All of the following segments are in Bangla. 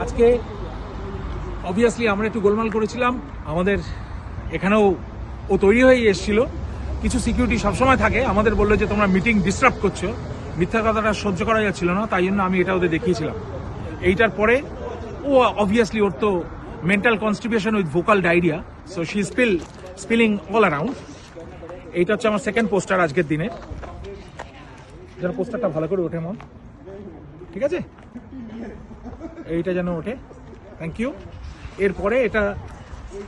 আজকে অবভিয়াসলি আমরা একটু গোলমাল করেছিলাম। আমাদের এখানেও ও তৈরি হয়ে এসেছিল। কিছু সিকিউরিটি সবসময় থাকে। আমাদের বলল যে, তোমরা মিটিং ডিস্টার্ব করছ। মিথ্যা কথাটা সহ্য করা যাচ্ছিল না। তাই জন্য আমি এটা ওদের দেখিয়েছিলাম। এইটার পরে ও অবভিয়াসলি ওর তো mental constipation with vocal diarrhoea so she spill spilling all around এইটা হচ্ছে আমার সেকেন্ড পোস্টার আজকের দিনে যেন পোস্টারটা ভালো করে ওঠে মন। ঠিক আছে? এইটা যেন ওঠে। থ্যাংক ইউ এরপরে এটা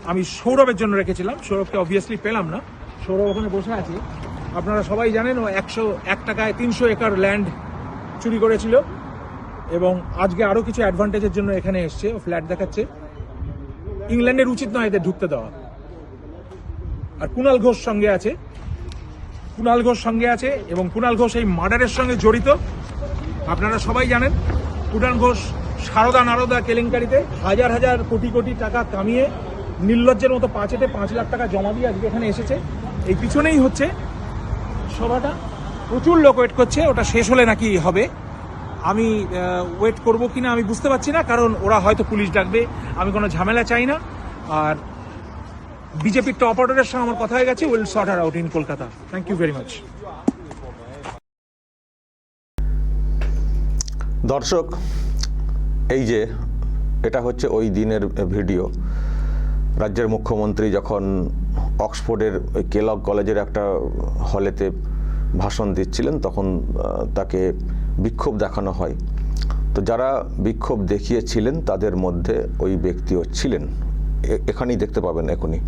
আমি সৌরভের জন্য রেখেছিলাম। সৌরভকে অবভিয়াসলি পেলাম না। সৌরভ ওখানে বসে আছে। আপনারা সবাই জানেন ও একশো, এক টাকায় তিনশো একর ল্যান্ড চুরি করেছিল। এবং আজকে আরও কিছু অ্যাডভান্টেজের জন্য এখানে এসছে। ও ফ্ল্যাট দেখাচ্ছে। ইংল্যান্ডের উচিত নয় এদের ঢুকতে দেওয়া। আর কুণাল ঘোষ সঙ্গে আছে। কুণাল ঘোষ সঙ্গে আছে এবং কুণাল ঘোষ এই মার্ডারের সঙ্গে জড়িত। আপনারা সবাই জানেন। কুণাল ঘোষ সারদা নারদা কেলেঙ্কারিতে হাজার হাজার কোটি কোটি টাকা কামিয়ে নির্লজ্জের মতো পাঁচেতে পাঁচ লাখ টাকা জমা দিয়ে আজকে এখানে এসেছে। এই পিছনেই হচ্ছে সভাটা। প্রচুর লোক ওয়েট করছে, ওটা শেষ হলে নাকি হবে। আমি ওয়েট করব কিনা আমি বুঝতে পারছি না, কারণ ওরা হয়তো পুলিশ ডাকবে, আমি কোনো ঝামেলা চাই না। আর বিজেপির টপ অর্ডারের সঙ্গে আমার কথা হয়ে গেছে will sort R out in Kolkata thank you very much দর্শক এই যে, এটা হচ্ছে ওই দিনের ভিডিও। রাজ্যের মুখ্যমন্ত্রী যখন অক্সফোর্ডের ওই কেলগ কলেজের একটা হলেতে ভাষণ দিচ্ছিলেন, তখন তাকে বিক্ষোভ দেখানো হয়। তো যারা বিক্ষোভ দেখিয়েছিলেন, তাদের মধ্যে ওই ব্যক্তিও ছিলেন। এখানেই দেখতে পাবেন এখনই।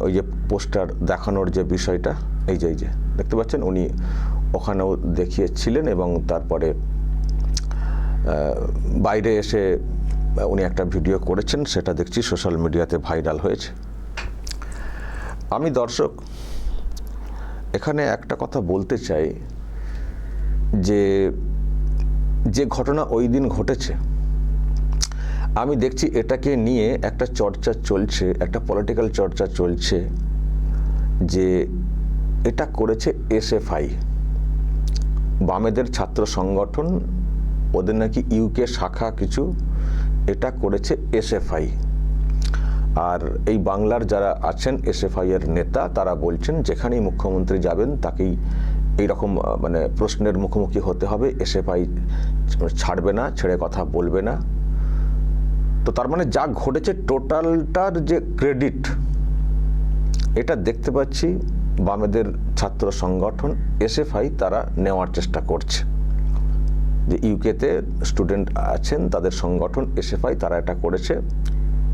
ওই যে পোস্টার দেখানোর যে বিষয়টা, এই যে এই যে, দেখতে পাচ্ছেন? উনি ওখানেও দেখিয়েছিলেন এবং তারপরে বাইরে এসে উনি একটা ভিডিও করেছেন, সেটা দেখছি সোশ্যাল মিডিয়াতে ভাইরাল হয়েছে। আমি দর্শক, এখানে একটা কথা বলতে চাই যে যে ঘটনা ওই দিন ঘটেছে, আমি দেখছি এটাকে নিয়ে একটা চর্চা চলছে, একটা পলিটিক্যাল চর্চা চলছে যে এটা করেছে এসএফআই, বামেদের ছাত্র সংগঠন ওদের নাকি ইউকে শাখা কিছু, এটা করেছে এসএফআই আর এই বাংলার যারা আছেন এসএফআই এর নেতা, তারা বলছেন যেখানেই মুখ্যমন্ত্রী যাবেন, তাকেই এইরকম মানে প্রশ্নের মুখোমুখি হতে হবে। এসএফআই ছাড়বে না, ছেড়ে কথা বলবে না। তো তার মানে যা ঘটেছে, টোটালটার যে ক্রেডিট, এটা দেখতে পাচ্ছি বামেদের ছাত্র সংগঠন এসএফআই তারা নেওয়ার চেষ্টা করছে। যে ইউকেতে স্টুডেন্ট আছেন, তাদের সংগঠন এসএফআই তারা এটা করেছে,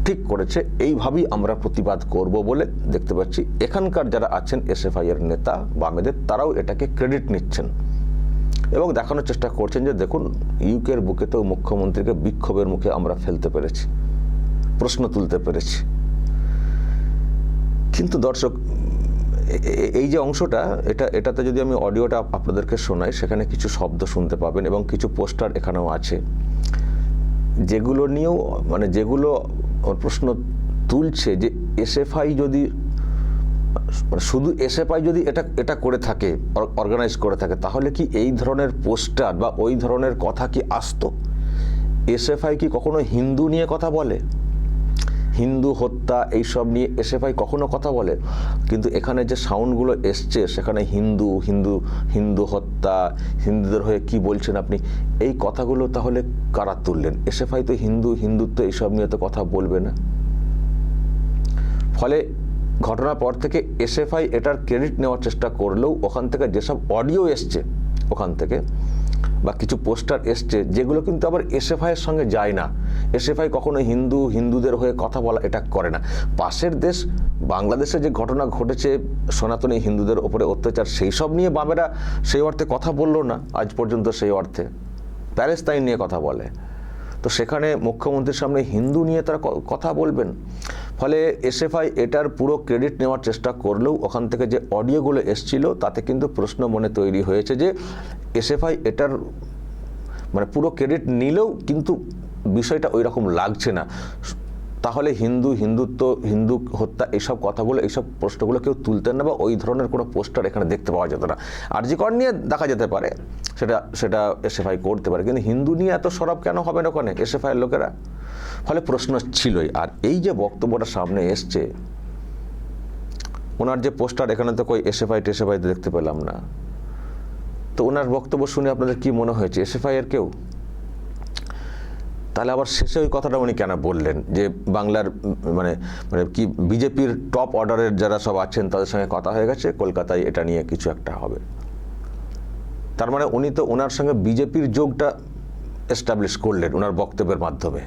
ঠিক করেছে, এইভাবেই আমরা প্রতিবাদ করব বলে দেখতে পাচ্ছি। এখানকার যারা আছেন এসএফআই এর নেতা বা বামেদের তারাও এটাকে ক্রেডিট নিচ্ছেন। এবং দেখানোর চেষ্টা করছেন যে, দেখুন ইউকের বুকেতেও মুখ্যমন্ত্রীকে বিক্ষোভের মুখে আমরা ফেলতে পেরেছি, প্রশ্ন তুলতে পেরেছি। কিন্তু দর্শক এই যে অংশটা, এটা, এটাতে যদি আমি অডিওটা আপনাদেরকে শোনাই, সেখানে কিছু শব্দ শুনতে পাবেন এবং কিছু পোস্টার এখানেও আছে। যেগুলো নিয়েও মানে যেগুলো প্রশ্ন তুলছে যে এসএফআই যদি মানে শুধু এসএফআই যদি এটা এটা করে থাকে অর্গানাইজ করে থাকে, তাহলে কি এই ধরনের পোস্টার বা ওই ধরনের কথা কি আসতো? এসএফআই কি কখনো হিন্দু নিয়ে কথা বলে? হিন্দু, হত্যা এইসব নিয়ে এসএফআই কখনো কথা বলে? কিন্তু এখানে যে সাউন্ডগুলো এসছে, সেখানে হিন্দু হিন্দু হিন্দু হত্যা, হিন্দুদের হয়ে কি বলছেন আপনি? এই কথাগুলো তাহলে কারা তুললেন? এসএফআই তো হিন্দু, হিন্দুত্ব এইসব নিয়ে তো কথা বলবে না। ফলে ঘটনার পর থেকে এসএফআই এটার ক্রেডিট নেওয়ার চেষ্টা করলেও ওখান থেকে যেসব অডিও এসছে, ওখান থেকে বা কিছু পোস্টার এসছে, যেগুলো কিন্তু আবার এসএফআই এর সঙ্গে যায় না। এসএফআই কখনো হিন্দু, হিন্দুদের হয়ে কথা বলা, এটা করে না। পাশের দেশ, বাংলাদেশে যে ঘটনা ঘটেছে, সনাতনী হিন্দুদের ওপরে অত্যাচার, সেই সব নিয়ে বামেরা সেই অর্থে কথা বলল না, আজ পর্যন্ত সেই অর্থে। প্যালেস্তাইন নিয়ে কথা বলে। তো সেখানে মুখ্যমন্ত্রীর সামনে হিন্দু নিয়ে তারা কথা বলবেন। ফলে এসএফআই এটার পুরো ক্রেডিট নেওয়ার চেষ্টা করলেও ওখান থেকে যে অডিওগুলো এসছিল, তাতে কিন্তু প্রশ্ন মনে তৈরি হয়েছে যে এসএফআই এটার মানে পুরো ক্রেডিট নিলেও কিন্তু বিষয়টা ওই রকম লাগছে না। তাহলে হিন্দু, হিন্দুত্ব, হিন্দু হত্যা এইসব কথাগুলো এইসব প্রশ্নগুলো কেউ তুলতেন না বা ওই ধরনের কোনো পোস্টার এখানে দেখতে পাওয়া যেত না। আরজিকর নিয়ে দেখা যেতে পারে, সেটা সেটা এসএফআই করতে পারে, কিন্তু হিন্দু নিয়ে এত সরব কেন হবে না ওখানে এসএফআইয়ের লোকেরা? ফলে প্রশ্ন ছিলই। আর এই যে বক্তব্যটা সামনে এসছে, ওনার যে পোস্টার, এখানে তো কই এসএফআই টেসএফআই দেখতে পেলাম না। তো ওনার বক্তব্য শুনে আপনাদের কি মনে হয়েছে? এসএফআই এর কেউ? তাহলে আবার শেষে ওই কথাটা উনি কেন বললেন? যে বাংলার মানে মানে কি বিজেপির টপ অর্ডারের যারা সব আছেন, তাদের সঙ্গে কথা হয়ে গেছে, কলকাতায় এটা নিয়ে কিছু একটা হবে। তার মানে উনি তো ওনার সঙ্গে বিজেপির যোগটা এস্টাবলিশ করলেন, ওনার বক্তব্যের মাধ্যমে।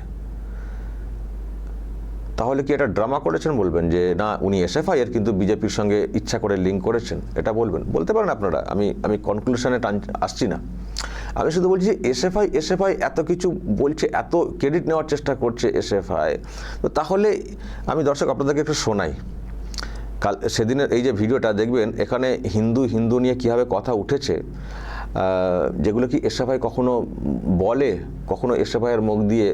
তাহলে কি এটা ড্রামা করেছেন বলবেন যে, না, উনি এসএফআই এর কিন্তু বিজেপির সঙ্গে ইচ্ছা করে লিঙ্ক করেছেন এটা বলবেন। বলতে পারেন আপনারা, আমি আমি কনক্লুশনে টান, আসছি না। আমি শুধু বলছি এসএফআই এসএফআই এত কিছু বলছে, এত ক্রেডিট নেওয়ার চেষ্টা করছে এসএফআই তো তাহলে আমি দর্শক আপনাদেরকে একটু শোনাই। কাল, সেদিনের এই যে ভিডিওটা দেখবেন, এখানে হিন্দু হিন্দু নিয়ে কীভাবে কথা উঠেছে যেগুলো কি এরশা ভাই কখনো বলে? কখনো এশাফাইয়ের মুখ দিয়ে,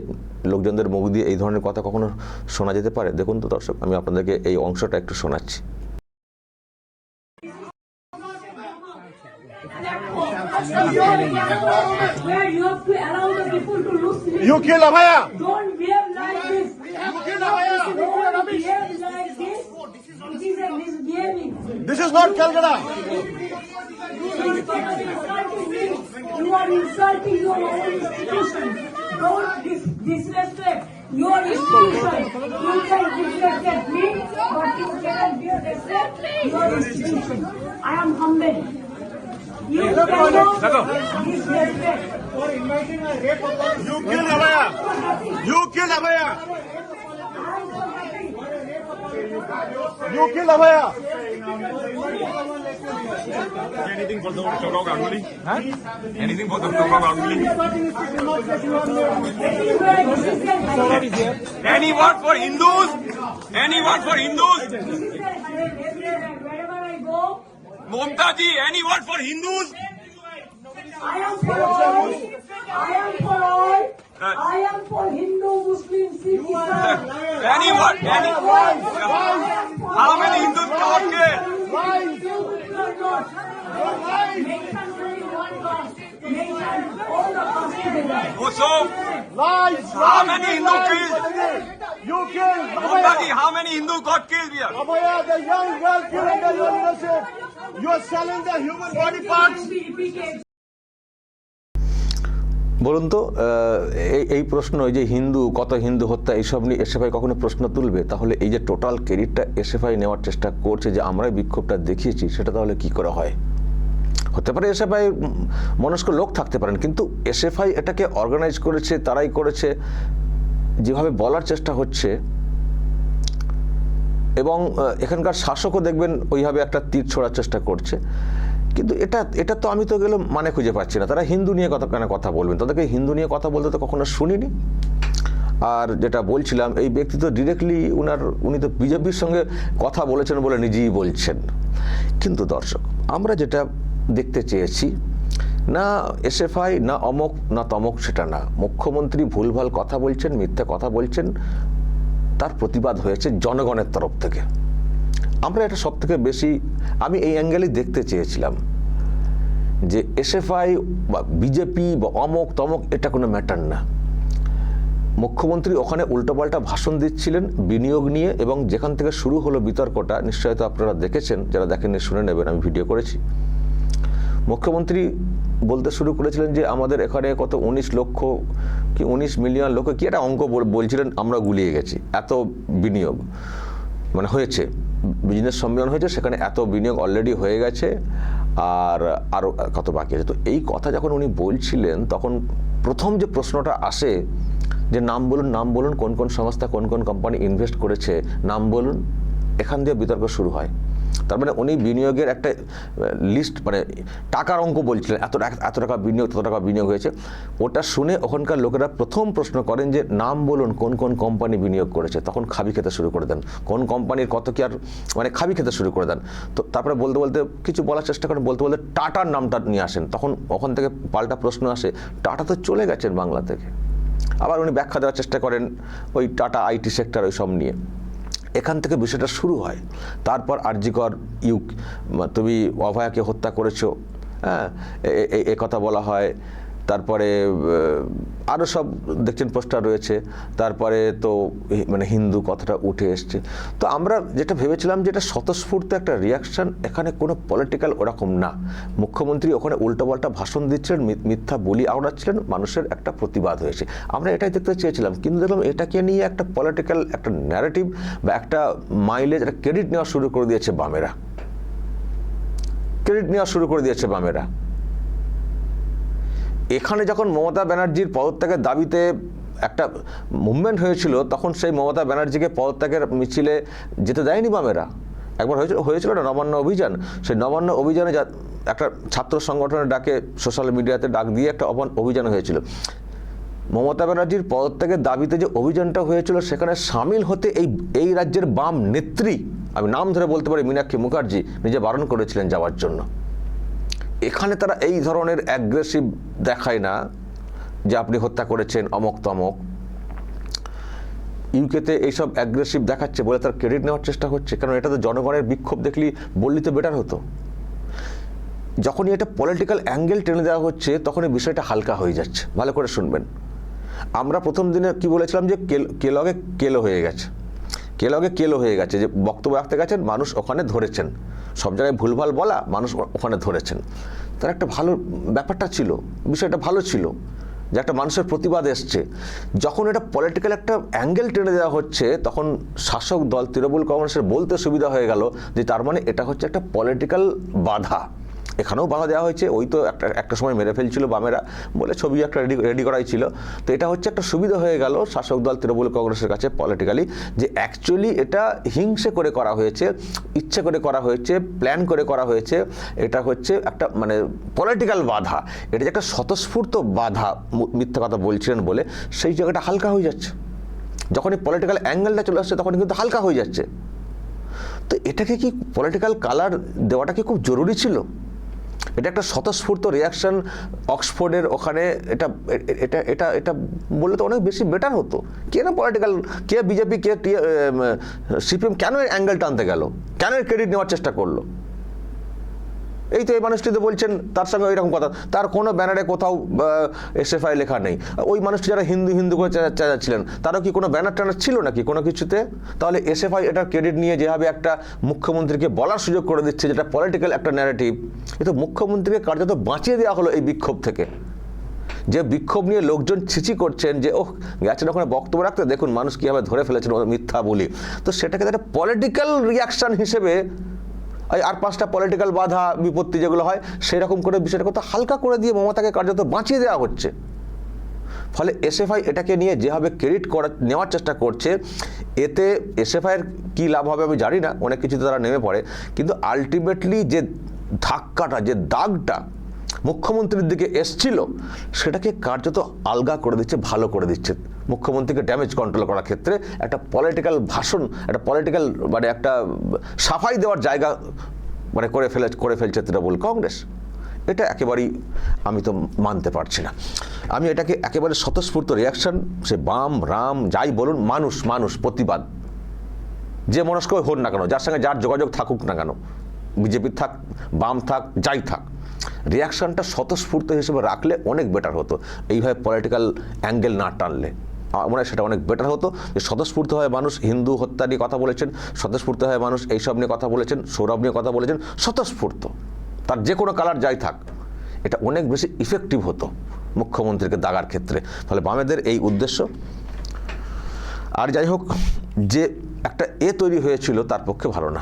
লোকজনদের মুখ দিয়ে এই ধরনের কথা কখনো শোনা যেতে পারে? দেখুন তো দর্শক, আমি আপনাদেরকে এই অংশটা একটু শোনাচ্ছি। This is not Calcutta. You are insulting your own institution. Don't dis- disrespect your institution. You can disrespect me, but you cannot disrespect your institution. I am humble. You cannot disrespect. You kill Abhaya. You kill Abhaya. You kill Abhaya. Anything for to talk about Ganguly? Anything for talk about Ganguly? Any word for Hindus? Any word for Hindus? Wherever I go, Momta ji, any word for Hindus? I am for all. I am for all. I am for Hindu, Muslim, Sikh, Islam. Anyone, anyone. Why? Why? How many Hindus come here? Why? Whoso? Lies. How many Hindu killed? You killed. Nobody. How many Hindu got killed here? Abaya, the young girl killed in your university. You are selling the human body parts. বলুন তো এই এই প্রশ্ন, এই যে হিন্দু, কত হিন্দু হত্যা এইসব নিয়ে এসএফআই কখনো প্রশ্ন তুলবে? তাহলে এই যে টোটাল ক্রেডিটটা এসএফআই নেওয়ার চেষ্টা করছে যে আমরাই বিক্ষোভটা দেখিয়েছি, সেটা তাহলে কি করে হয়? হতে পারে এসএফআই মনস্ক লোক থাকতে পারেন, কিন্তু এসএফআই এটাকে অর্গানাইজ করেছে, তারাই করেছে, যেভাবে বলার চেষ্টা হচ্ছে, এবং এখানকার শাসকও দেখবেন ওইভাবে একটা তীর ছোড়ার চেষ্টা করছে। কিন্তু এটা এটা তো আমি তো গেলে মানে খুঁজে পাচ্ছি না। তারা হিন্দু নিয়ে কত কেন কথা বলবেন? তাদেরকে হিন্দু নিয়ে কথা বলতে তো কখনো শুনিনি। আর যেটা বলছিলাম, এই ব্যক্তি তো ডিরেক্টলি উনার, উনি তো বিজেপির সঙ্গে কথা বলেছেন বলে নিজেই বলছেন। কিন্তু দর্শক, আমরা যেটা দেখতে চেয়েছি, না এসএফআই না অমক, না তমক, সেটা না। মুখ্যমন্ত্রী ভুলভাল কথা বলছেন, মিথ্যে কথা বলছেন, তার প্রতিবাদ হয়েছে জনগণের তরফ থেকে। আমরা এটা সব থেকে বেশি, আমি এই অ্যাঙ্গেলেই দেখতে চেয়েছিলাম। যে এসএফআই বা বিজেপি বা অমক তমক, এটা কোনো ম্যাটার না। মুখ্যমন্ত্রী ওখানে উল্টোপাল্টা ভাষণ দিচ্ছিলেন, বিনিয়োগ নিয়ে, এবং যেখান থেকে শুরু হলো বিতর্কটা, নিশ্চয়ই তো আপনারা দেখেছেন, যারা দেখেননি শুনে নেবেন, আমি ভিডিও করেছি। মুখ্যমন্ত্রী বলতে শুরু করেছিলেন যে, আমাদের এখানে কত, উনিশ লক্ষ কি, উনিশ মিলিয়ন লোক কি একটা অঙ্ক বলছিলেন, আমরা গুলিয়ে গেছি, এত বিনিয়োগ। মানে হয়েছে, বিজনেস সম্মেলন হয়েছে, সেখানে এত বিনিয়োগ অলরেডি হয়ে গেছে আর আরও কত বাকি আছে? তো এই কথা যখন উনি বলছিলেন, তখন প্রথম যে প্রশ্নটা আসে, যে নাম বলুন নাম বলুন, কোন কোন সংস্থা, কোন কোন কোম্পানি ইনভেস্ট করেছে, নাম বলুন, এখান দিয়ে বিতর্ক শুরু হয়। তার মানে উনি বিনিয়োগের একটা লিস্ট মানে টাকার অঙ্ক বলছিলেন, এত এত টাকা বিনিয়োগ, তত টাকা বিনিয়োগ হয়েছে। ওটা শুনে ওখানকার লোকেরা প্রথম প্রশ্ন করেন যে, নাম বলুন কোন কোন কোম্পানি বিনিয়োগ করেছে। তখন খাবি খেতে শুরু করে দেন। কোন কোম্পানির কত কি আর মানে খাবি খেতে শুরু করে দেন। তো তারপরে বলতে বলতে কিছু বলার চেষ্টা করেন, বলতে বলতে টাটার নামটা নিয়ে আসেন। তখন ওখান থেকে পাল্টা প্রশ্ন আসে, টাটা তো চলে গেছেন বাংলা থেকে। আবার উনি ব্যাখ্যা দেওয়ার চেষ্টা করেন ওই টাটা আইটি সেক্টর ওই সব নিয়ে। এখান থেকে বিষয়টা শুরু হয়। তারপর আরজিকর ইউক, তুমি অভয়াকে হত্যা করেছ হ্যাঁ? এ কথা বলা হয়। তারপরে আরও সব দেখছেন পোস্টার রয়েছে। তারপরে তো মানে হিন্দু কথাটা উঠে এসছে। তো আমরা যেটা ভেবেছিলাম যে এটা স্বতঃস্ফূর্ত একটা রিয়াকশন এখানে কোনো পলিটিক্যাল ওরকম না। মুখ্যমন্ত্রী ওখানে উল্টোপাল্টা ভাষণ দিচ্ছিলেন মিথ্যা বলি আওড়াচ্ছিলেন, মানুষের একটা প্রতিবাদ হয়েছে। আমরা এটাই দেখতে চেয়েছিলাম। কিন্তু দেখলাম এটাকে নিয়ে একটা পলিটিক্যাল একটা ন্যারেটিভ বা একটা মাইলেজ একটা ক্রেডিট নেওয়া শুরু করে দিয়েছে বামেরা। ক্রেডিট নেওয়া শুরু করে দিয়েছে বামেরা। এখানে যখন মমতা ব্যানার্জির পদত্যাগের দাবিতে একটা মুভমেন্ট হয়েছিল, তখন সেই মমতা ব্যানার্জিকে পদত্যাগের মিছিলে যেতে দেয়নি বামেরা। একবার হয়েছিল হয়েছিল না নবান্ন অভিযান। সেই নবান্ন অভিযানে যা, একটা ছাত্র সংগঠনের ডাকে সোশ্যাল মিডিয়াতে ডাক দিয়ে একটা অভিযান হয়েছিল। মমতা ব্যানার্জির পদত্যাগের দাবিতে যে অভিযানটা হয়েছিল, সেখানে সামিল হতে এই এই রাজ্যের বাম নেত্রী, আমি নাম ধরে বলতে পারি, মীনাক্ষী মুখার্জি, নিজে বারণ করেছিলেন যাওয়ার জন্য। এখানে তারা এই ধরনের অ্যাগ্রেসিভ দেখায় না যে আপনি হত্যা করেছেন অমক তমক। ইউকেতে এইসব অ্যাগ্রেসিভ দেখাচ্ছে বলে তার ক্রেডিট নেওয়ার চেষ্টা হচ্ছে কারণ এটা তো জনগণের বিক্ষোভ দেখলি বললি তো বেটার হতো। যখনই এটা পলিটিক্যাল অ্যাঙ্গেল টেনে দেওয়া হচ্ছে তখন এই বিষয়টা হালকা হয়ে যাচ্ছে। ভালো করে শুনবেন। আমরা প্রথম দিনে কি বলেছিলাম যে কেল- কেলগে কেলো হয়ে গেছে। কেলগে কেলো হয়ে গেছে, যে বক্তব্য রাখতে গেছেন, মানুষ ওখানে ধরেছেন। সব জায়গায় ভুলভাল বলা, মানুষ ওখানে ধরেছেন। তার একটা ভালো ব্যাপারটা ছিল, বিষয়টা ভালো ছিল, যে একটা মানুষের প্রতিবাদ এসছে। যখন এটা পলিটিক্যাল একটা অ্যাঙ্গেল টেনে দেওয়া হচ্ছে, তখন শাসক দল তৃণমূল কংগ্রেসের বলতে সুবিধা হয়ে গেল যে তার মানে এটা হচ্ছে একটা পলিটিক্যাল বাধা। এখানেও বাধা দেওয়া হয়েছে। ওই তো একটা একটা সময় মেরে ফেলছিল বামেরা বলে ছবি একটা রেডি রেডি করাই ছিল। তো এটা হচ্ছে একটা সুবিধা হয়ে গেল শাসক দল তৃণমূল কংগ্রেসের কাছে পলিটিক্যালি যে অ্যাকচুয়ালি এটা হিংসে করে করা হয়েছে, ইচ্ছে করে করা হয়েছে প্ল্যান করে করা হয়েছে। এটা হচ্ছে একটা মানে পলিটিক্যাল বাধা। এটা যে একটা স্বতঃস্ফূর্ত বাধা মিথ্যা কথা বলছিলেন বলে সেই জায়গাটা হালকা হয়ে যাচ্ছে। যখনই পলিটিক্যাল অ্যাঙ্গেলটা চলে আসছে তখন কিন্তু হালকা হয়ে যাচ্ছে। তো এটাকে কি পলিটিক্যাল কালার দেওয়াটা কি খুব জরুরি ছিল? এটা একটা স্বতঃস্ফূর্ত রিয়াকশন অক্সফোর্ডের ওখানে, এটা এটা এটা এটা বললে তো অনেক বেশি বেটার হতো। কেন পলিটিক্যাল কে বিজেপি কে সিপিএম কেন অ্যাঙ্গেল টানতে গেল? কেন ক্রেডিট নেওয়ার চেষ্টা করল? এই তো এই মানুষটি তো বলছেন, তার সঙ্গে ওইরকম কথা। তার কোনো ব্যানারে কোথাও এসএফআই লেখা নেই। ওই মানুষটি যারা হিন্দু হিন্দু করে চা- চাচ্ছিলেন তারও কি কোনো ব্যানার ট্যানার ছিল নাকি কোনো কিছুতে? তাহলে এসএফআই এটার ক্রেডিট নিয়ে যেভাবে একটা মুখ্যমন্ত্রীকে বলার সুযোগ করে দিচ্ছে, যেটা পলিটিক্যাল একটা ন্যারেটিভ এ তো মুখ্যমন্ত্রীকে কার্যত বাঁচিয়ে দেওয়া হলো এই বিক্ষোভ থেকে। যে বিক্ষোভ নিয়ে লোকজন ছিচি করছেন, যে ওহ, গেছেন ওখানে বক্তব্য রাখতে, দেখুন মানুষ কীভাবে ধরে ফেলেছেন মিথ্যা বলি। তো সেটাকে একটা পলিটিক্যাল রিয়াকশন হিসেবে আর পাঁচটা পলিটিক্যাল বাধা, বিপত্তি যেগুলো হয়, সেরকম করে বিষয়টা কথা হালকা করে দিয়ে মমতাকে কার্যত বাঁচিয়ে দেওয়া হচ্ছে। ফলে এসএফআই এটাকে নিয়ে যেভাবে ক্রেডিট করা, নেওয়ার চেষ্টা করছে, এতে এসএফআইয়ের কী লাভ হবে আমি জানি না, অনেক কিছুতে তারা নেমে পড়ে। কিন্তু আলটিমেটলি যে ধাক্কাটা, যে দাগটা মুখ্যমন্ত্রীর দিকে এসছিল, সেটাকে কার্যত আলগা করে দিচ্ছে, ভালো করে দিচ্ছে। মুখ্যমন্ত্রীকে ড্যামেজ কন্ট্রোল করার ক্ষেত্রে একটা পলিটিক্যাল ভাষণ, একটা পলিটিক্যাল মানে একটা সাফাই দেওয়ার জায়গা মানে করে ফেলে, করে ফেলছে তৃণমূল কংগ্রেস। এটা একেবারেই আমি তো মানতে পারছি না। আমি এটাকে একেবারে স্বতঃস্ফূর্ত রিয়াকশন সে বাম, রাম, যাই বলুন, মানুষ মানুষ, প্রতিবাদ। যে মনস্ক হোক না কেন, যার সঙ্গে যার যোগাযোগ থাকুক না কেন, বিজেপি থাক, বাম থাক, যাই থাক। রিয়াকশনটা স্বতঃস্ফূর্ত হিসেবে রাখলে অনেক বেটার হতো। এইভাবে পলিটিক্যাল অ্যাঙ্গেল না টানলে। মনে হয় সেটা অনেক বেটার হতো যে স্বতঃস্ফূর্ত হয়ে মানুষ হিন্দু হত্যা নিয়ে কথা বলেছেন, স্বতঃস্ফূর্ত হয়ে মানুষ এইসব নিয়ে কথা বলেছেন, সৌরভ নিয়ে কথা বলেছেন, স্বতঃস্ফূর্ত। তার যে কোনো কালার যাই থাক, এটা অনেক বেশি ইফেক্টিভ হতো মুখ্যমন্ত্রীকে দাগার ক্ষেত্রে। ফলে বামেদের এই উদ্দেশ্য। আর যাই হোক, যে একটা এ তৈরি হয়েছিল তার পক্ষে ভালো না।